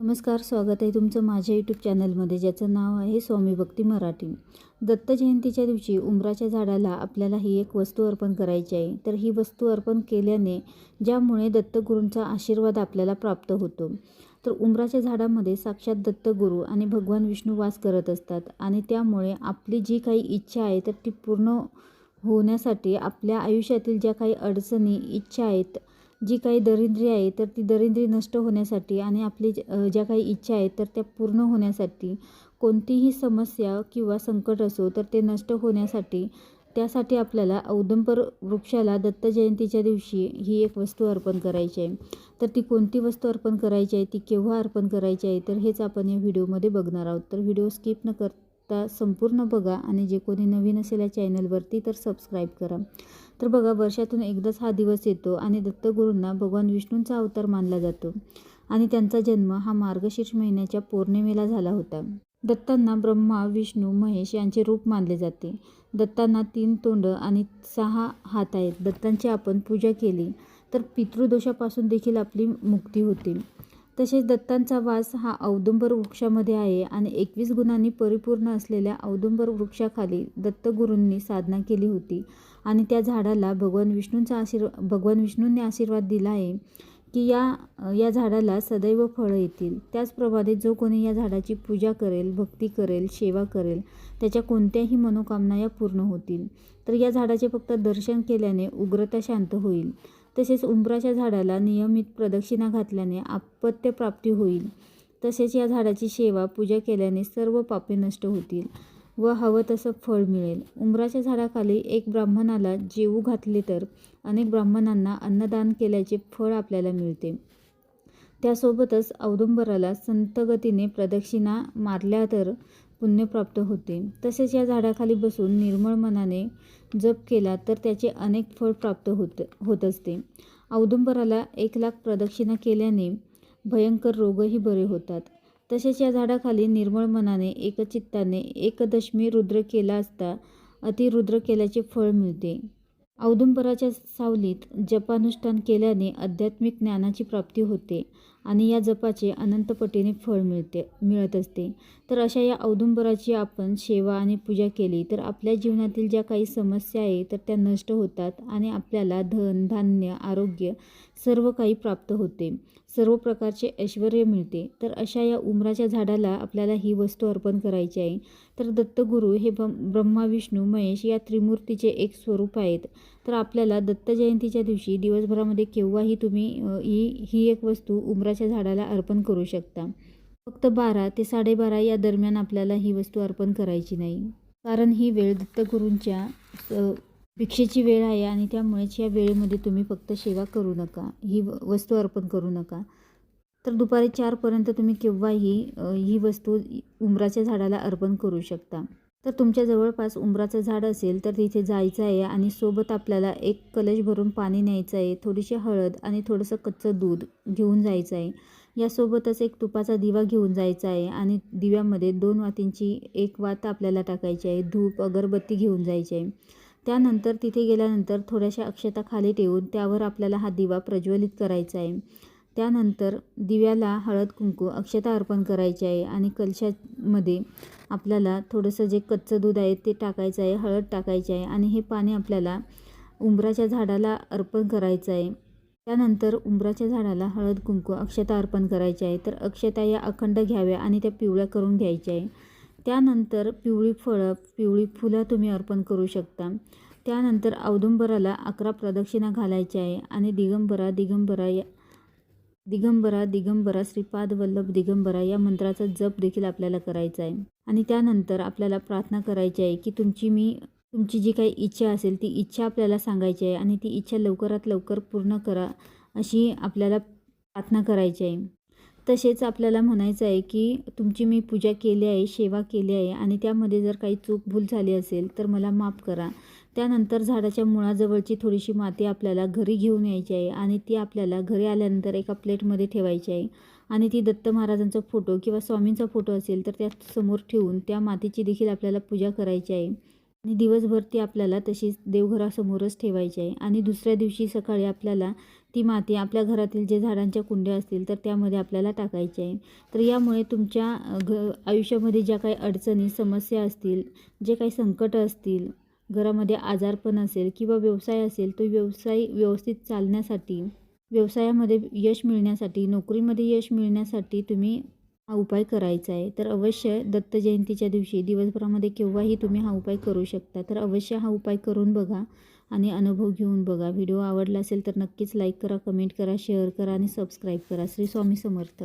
नमस्कार स्वागत आहे तुमचं माझ्या यूट्यूब चॅनलमध्ये ज्याचं नाव आहे स्वामी भक्ती मराठी. दत्त जयंतीच्या दिवशी उंबराच्या झाडाला आपल्याला ही एक वस्तू अर्पण करायची आहे. तर ही वस्तू अर्पण केल्याने ज्यामुळे दत्तगुरूंचा आशीर्वाद आपल्याला प्राप्त होतो. तर उंबराच्या झाडामध्ये साक्षात दत्तगुरू आणि भगवान विष्णू वास करत असतात आणि त्यामुळे आपली जी काही इच्छा आहे तर ती पूर्ण होण्यासाठी आपल्या आयुष्यातील ज्या काही अडचणी इच्छा आहेत जी काही दरिद्री आहे तर ती दरिद्री नष्ट होण्यासाठी आणि आपली ज्या काही इच्छा आहेत तर त्या पूर्ण होण्यासाठी कोणतीही समस्या किंवा संकट असो तर ते नष्ट होण्यासाठी त्यासाठी आपल्याला औदंबर वृक्षाला दत्त जयंतीच्या दिवशी ही एक वस्तू अर्पण करायची आहे. तर ती कोणती वस्तू अर्पण करायची आहे ती केव्हा अर्पण करायची आहे तर हेच आपण या व्हिडिओमध्ये बघणार आहोत. तर व्हिडिओ स्किप न कर करता संपूर्ण बघा आणि जे कोणी नवीन असेल या चॅनलवरती तर सबस्क्राईब करा. तर बघा वर्षातून एकदाच हा दिवस येतो आणि दत्तगुरूंना भगवान विष्णूंचा अवतार मानला जातो आणि त्यांचा जन्म हा मार्गशीर्ष महिन्याच्या पौर्णिमेला झाला होता. दत्तांना ब्रह्मा विष्णू महेश यांचे रूप मानले जाते. दत्तांना तीन तोंड आणि सहा हात आहेत. दत्तांची आपण पूजा केली तर पितृदोषापासून देखील आपली मुक्ती होते. तसेच दत्तांचा वास हा औदुंबर वृक्षामध्ये आहे आणि एकवीस गुणांनी परिपूर्ण असलेल्या औदुंबर वृक्षाखाली दत्तगुरूंनी साधना केली होती. आणि त्या झाडाला भगवान विष्णूंचा आशीर्वाद भगवान विष्णूंनी आशीर्वाद दिला आहे की या या झाडाला सदैव फळं येतील. त्याचप्रमाणे जो कोणी या झाडाची पूजा करेल भक्ती करेल सेवा करेल त्याच्या कोणत्याही मनोकामना या पूर्ण होतील. तर या झाडाचे फक्त दर्शन केल्याने उग्रता शांत होईल. तसेच उंबराच्या झाडाला नियमित प्रदक्षिणा घातल्याने आपत्यप्राप्ती होईल. तसेच या झाडाची सेवा पूजा केल्याने सर्व पापे नष्ट होतील व हवं तसं फळ मिळेल. उंबराच्या झाडाखाली एक ब्राह्मणाला जेवू घातले तर अनेक ब्राह्मणांना अन्नदान केल्याचे फळ आपल्याला मिळते. त्यासोबतच औदुंबराला संतगतीने प्रदक्षिणा मारल्या तर पुण्य प्राप्त होते. तसेच या झाडाखाली बसून निर्मळ मनाने जप केला तर त्याचे अनेक फळ प्राप्त होत होत असते. औदुंबराला एक लाख प्रदक्षिणा केल्याने भयंकर रोगही बरे होतात. तसेच या झाडाखाली निर्मळ मनाने एकचित्ताने एकदशमी रुद्र केला असता अतिरुद्र केल्याचे फळ मिळते. औदुंबराच्या सावलीत जपानुष्ठान केल्याने आध्यात्मिक ज्ञानाची प्राप्ती होते. आणि या जपाचे अनंतपटीने फळ मिळते मिळत असते. तर अशा या औदुंबराची आपण सेवा आणि पूजा केली तर आपल्या जीवनातील ज्या काही समस्या आहे तर त्या नष्ट होतात आणि आपल्याला धन धान्य आरोग्य सर्व काही प्राप्त होते. सर्व प्रकारचे ऐश्वर मिळते. तर अशा या उमराच्या झाडाला आपल्याला ही वस्तू अर्पण करायची आहे. तर दत्तगुरू हे ब्रह्मा विष्णू महेश या त्रिमूर्तीचे एक स्वरूप आहेत. तर आपल्याला दत्त जयंतीच्या दिवशी दिवसभरामध्ये केव्हाही तुम्ही ही ही एक वस्तू उमराच्या झाडाला अर्पण करू शकता. फक्त बारा ते साडेबारा या दरम्यान आपल्याला ही वस्तू अर्पण करायची नाही. कारण ही वेळ दत्तगुरूंच्या भिक्षेची वेळ आहे आणि त्यामुळेच या वेळेमध्ये तुम्ही फक्त सेवा करू नका. ही व- वस्तू अर्पण करू नका. तर दुपारी चारपर्यंत तुम्ही केव्हाही ही वस्तू उंबराच्या झाडाला अर्पण करू शकता. तर तुमच्या जवळपास उंबराचं झाड असेल तर तिथे जायचं आहे आणि सोबत आपल्याला एक कलश भरून पाणी न्यायचं आहे थोडीशी हळद आणि थोडंसं कच्चं दूध घेऊन जायचं आहे. यासोबतच एक तुपाचा दिवा घेऊन जायचा आहे आणि दिव्यामध्ये दोन वातींची एक वात आपल्याला टाकायची आहे धूप अगरबत्ती घेऊन जायची आहे. त्यानंतर तिथे गेल्यानंतर थोड्याशा अक्षता खाली ठेवून त्यावर आपल्याला हा दिवा प्रज्वलित करायचा आहे. त्यानंतर दिव्याला हळद कुंकू अक्षता अर्पण करायची आहे आणि कलशामध्ये आपल्याला थोडंसं जे कच्चं दूध आहे ते टाकायचं आहे हळद टाकायची आहे आणि हे पाणी आपल्याला उंबराच्या झाडाला अर्पण करायचं आहे. त्यानंतर उंबराच्या झाडाला हळद कुंकू अक्षता अर्पण करायची आहे. तर अक्षता या अखंड घ्याव्या आणि त्या पिवळ्या करून घ्यायच्या आहे. त्यानंतर पिवळी फळं पिवळी फुलं तुम्ही अर्पण करू शकता. त्यानंतर औदुंबराला अकरा प्रदक्षिणा घालायच्या आहे आणि दिगंबरा दिगंबरा या दिगंबरा दिगंबरा श्रीपाद वल्लभ दिगंबरा या मंत्राचा जप देखील आपल्याला करायचा आहे. आणि त्यानंतर आपल्याला प्रार्थना करायची आहे की तुमची मी तुमची जी काही इच्छा असेल ती इच्छा आपल्याला सांगायची आहे आणि ती इच्छा लवकरात लवकर पूर्ण करा अशी आपल्याला प्रार्थना करायची आहे. तसेच आपल्याला म्हणायचं आहे की तुमची मी पूजा केली आहे सेवा केली आहे आणि त्यामध्ये जर काही चूक भूल झाली असेल तर मला माफ करा. त्यानंतर झाडाच्या मुळाजवळची थोडीशी माती आपल्याला घरी घेऊन यायची आहे आणि ती आपल्याला घरी आल्यानंतर एका प्लेटमध्ये ठेवायची आहे. आणि ती दत्त महाराजांचा फोटो किंवा स्वामींचा फोटो असेल तर त्या समोर ठेवून त्या मातीची देखील आपल्याला पूजा करायची आहे. आणि दिवसभर ती आपल्याला तशीच देवघरासमोरच ठेवायची आहे. आणि दुसऱ्या दिवशी सकाळी आपल्याला ती माती आपल्या घरातील जे झाडांच्या कुंड्या असतील तर त्यामध्ये आपल्याला टाकायची आहे. तर यामुळे तुमच्या घ आयुष्यामध्ये ज्या काही अडचणी समस्या असतील जे काही संकट असतील घरामध्ये आजारपण असेल किंवा व्यवसाय असेल तो व्यवसाय व्यवस्थित चालण्यासाठी व्यवसायामध्ये यश मिळण्यासाठी नोकरीमध्ये यश मिळण्यासाठी तुम्ही हा उपाय करायचा आहे. तर अवश्य दत्त जयंतीच्या दिवशी दिवसभरामध्ये केव्हाही तुम्ही हा उपाय करू शकता. तर अवश्य हा उपाय करून बघा आणि अनुभव घेऊन बघा. व्हिडिओ आवडला असेल तर नक्कीच लाईक करा कमेंट करा शेअर करा आणि सबस्क्राईब करा. श्री स्वामी समर्थ.